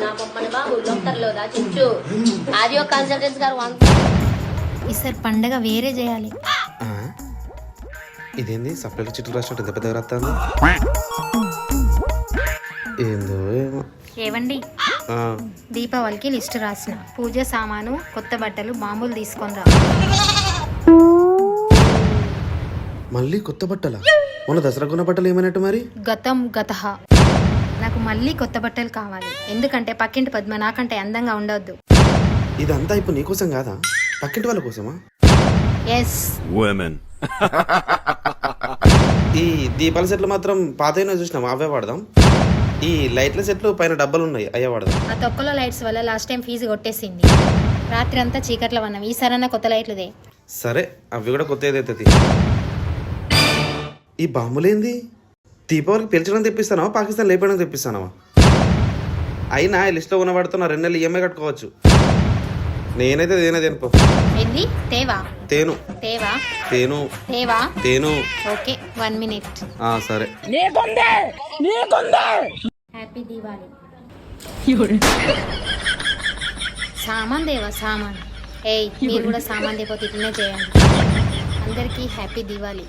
నా బొమ్మని బాబు డాక్టర్లో దా చుచ్చు ఆడియో కన్సల్టెన్స్ గారు వన్ ఈసారి పండగ వేరే చేయాలి? ఇదేంది? సప్లైలో చిట్లు రాసినట్టు ఏందో ఏమో. ఏవండి? ఆ, దీపావళికి లిస్టు రాసిన. పూజ సామాను కొత్త బట్టలు బాంబులు తీసుకొని రా. మళ్ళీ కొత్త బట్టలా? మొన్న దసరా కొన్న బట్టలు ఏమైనట్టు మరి? గతం గత. నాకు మళ్ళీ కొత్త బట్టలు కావాలి. ఎందుకంటే పక్కింటి పద్మ నాకంటే అందంగా ఉండొద్దు. ఇదంతా ఇప్పుడు నీకోసం కాదా? పక్కింటి వాళ్ళ కోసమా? ఎస్ Women. ఈ దీపాల సెట్లు మాత్రం పాతైన చూసినాం అవే వాడదాం. ఈ లైట్ల సెట్లు పైన డబ్బలు ఉన్నాయి అయ్యే వాడదాం. ఆ తొక్కలో లైట్స్ వల్ల లాస్ట్ టైం ఫీజు కొట్టేసింది. రాత్రి అంతా చీకట్లో ఉన్నాం ఈసారన్నా కొత్త లైట్లుదే. సరే అవి కూడా కొత్త ఏదైతుంది ఈ బాంబులేంది? దీపావళికి పిలిచడం తెప్పిస్తానావా? పాకిస్తాన్ లేపడం తెప్పిస్తానావా? అయినా ఈ లిస్ట్లో ఉన్న వాడితో నా రెండు నెలలు ఈఎంఐ కట్టుకోవచ్చు. నేనైతే తేనే ఏంది? తేవా? తేను. తేవా? తేను. తేవా? తేను. Okay one minute. ఆ, సరే. హ్యాపీ దీవాలి సామాన్ దేవా సామాన్? ఏయ్ మీరు కూడా సామాన్ దేపోతే ఇట్లనే చేయండి. అందరికీ హ్యాపీ దీవాలి